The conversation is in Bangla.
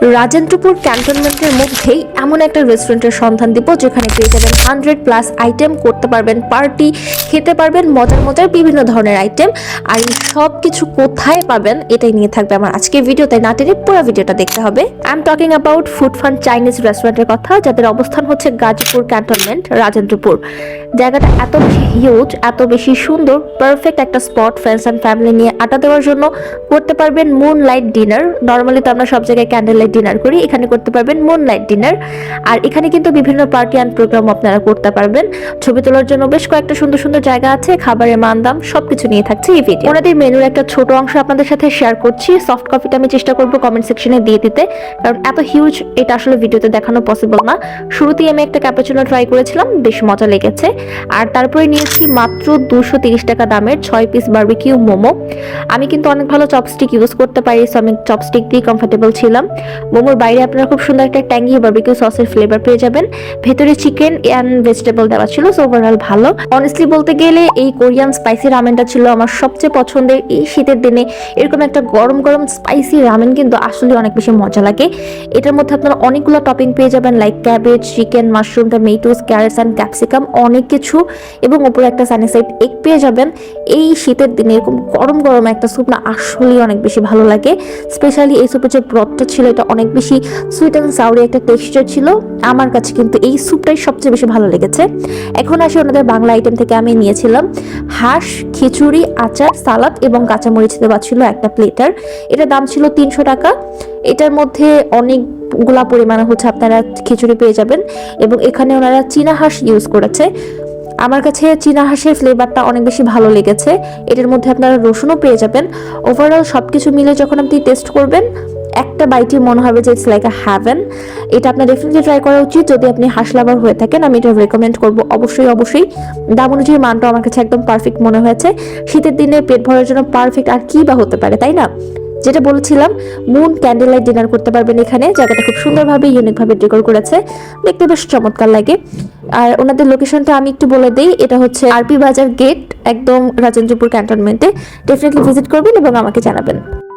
রাজেন্দ্রপুর ক্যান্টনমেন্টের মধ্যেই এমন একটা রেস্টুরেন্টের সন্ধান দিব যেখানে পেয়ে যাবেন হান্ড্রেড প্লাস আইটেম করতে পারবেন পার্টি খেতে পারবেন, মজার মজার বিভিন্ন ধরনের আইটেম আর এই সব কিছু কোথায় পাবেন এটাই নিয়ে থাকবে আমার আজকে ভিডিও তাই না পুরো ভিডিওটা দেখতে হবে। I am talking about food fun Chinese রেস্টুরেন্টের কথা, যাদের অবস্থান হচ্ছে গাজীপুর ক্যান্টনমেন্ট, রাজেন্দ্রপুর। জায়গাটা এত বেশি হিউজ এত বেশি সুন্দর পারফেক্ট একটা স্পট ফ্রেন্ডস অ্যান্ড ফ্যামিলি নিয়ে আটা দেওয়ার জন্য। করতে পারবেন মুন লাইট ডিনার নর্মালি তো আমরা সব জায়গায় ক্যান্ডেল লাইট ডিনার করি, এখানে করতে পারবেন মুন লাইট ডিনার আর এখানে কিন্তু বিভিন্ন পার্টি অ্যান্ড প্রোগ্রাম আপনারা করতে পারবেন। ছবি তোলার জন্য বেশ কয়েকটা সুন্দর সুন্দর জায়গা আছে, খাবারের মান দাম সবকিছু নিয়ে থাকছে এই ভিডিও ওনাদের মেনুর একটা ছোট অংশ আপনাদের সাথে শেয়ার করছি। সফট কপিটা আমি চেষ্টা করব কমেন্ট সেকশনে দিয়ে দিতে। কারণ এত হিউজ এটা আসলে ভিডিওতে দেখানো পসিবল না। শুরুতেই আমি একটা ক্যাপাচুনো ট্রাই করেছিলাম, বেশ মজা লেগেছে। আর তারপরে নিয়েছি মাত্র দুশো টাকা দামের ছয় পিস বার্বিকিউ মোমো। আমি কিন্তু অনেক ভালো চপস্টিক ইউজ করতে পারি সো আমি চপস্টিক দিয়ে কমফোর্টেবল ছিলাম। মোমোর বাইরে আপনারা খুব সুন্দর একটা ট্যাঙ্গি বার্বিকিউ সসের ফ্লেভার পেয়ে যাবেন। ভেতরে চিকেন অ্যান্ড ভেজিটেবল দেওয়া ছিল সো ওভারঅল ভালো। অনেস্টলি বলতে গেলে এই কোরিয়ান স্পাইসি রামেনটা ছিল আমার সবচেয়ে পছন্দের। এই শীতের দিনে এরকম একটা গরম গরম স্পাইসি রামেন কিন্তু আসলে অনেক বেশি মজা লাগে। এটার মধ্যে আপনারা অনেকগুলো টপিং পেয়ে যাবেন like cabbage chicken mushroom tomatoes carrots and capsicum অনেক কিছু। এবং উপরে একটা স্যানিসাইড এগ পেয়ে যাবেন। এই শীতের দিনে এরকম গরম গরম একটা স্যুপ না আসলেই অনেক বেশি ভালো লাগে। স্পেশালি এই স্যুপের যে ব্রথটা ছিল, এটা অনেক বেশি সুইট অ্যান্ড সাউরি একটা টেক্সচার ছিল। আমার কাছে কিন্তু এই স্যুপটাই সবচেয়ে বেশি ভালো লেগেছে। এখন আসি ওনাদের বাংলা আইটেম থেকে আমি নিয়েছিলাম। হাঁস, খিচুড়ি, আচার, সালাদ এবং কাঁচামরিচ দেওয়া ছিল একটা প্লেটার এটার দাম ছিল তিনশো টাকা। এটার মধ্যে অনেকগুলা পরিমাণে হচ্ছে আপনারা খিচুড়ি পেয়ে যাবেন এবং এখানে ওনারা চীনা হাঁস ইউজ করেছে। আমার কাছে চীনা হাঁসের ফ্লেভারটা অনেক বেশি ভালো লেগেছে। এটার মধ্যে আপনারা রসুনও পেয়ে যাবেন। ওভারঅল সব কিছু মিলে যখন আপনি টেস্ট করবেন একটা বাইটি মনে হবে যে ইটস লাইক আ হ্যাভেন এটা আপনার ডেফিনেটলি ট্রাই করা উচিত। যদি আপনি হাঁস লাভার হয়ে থাকেন, আমি এটা রেকমেন্ড করব। অবশ্যই অবশ্যই। দাম অনুযায়ী মানটা আমার কাছে একদম পারফেক্ট মনে হয়েছে। শীতের দিনে পেট ভরার জন্য পারফেক্ট আর কি বা হতে পারে, তাই না? যেটা বলেছিলাম মুন ক্যান্ডেল লাইট ডিনার করতে পারবেন এখানে। জায়গাটা খুব সুন্দরভাবে ইউনিকভাবে ডেকোর করেছে। দেখতে বেশ চমৎকার লাগে। আর ওনাদের লোকেশনটা আমি একটু বলে দিই। এটা হচ্ছে আরপি বাজার গেট একদম রাজেন্দ্রপুর ক্যান্টনমেন্টে ডেফিনেটলি ভিজিট করবেন এবং আমাকে জানাবেন।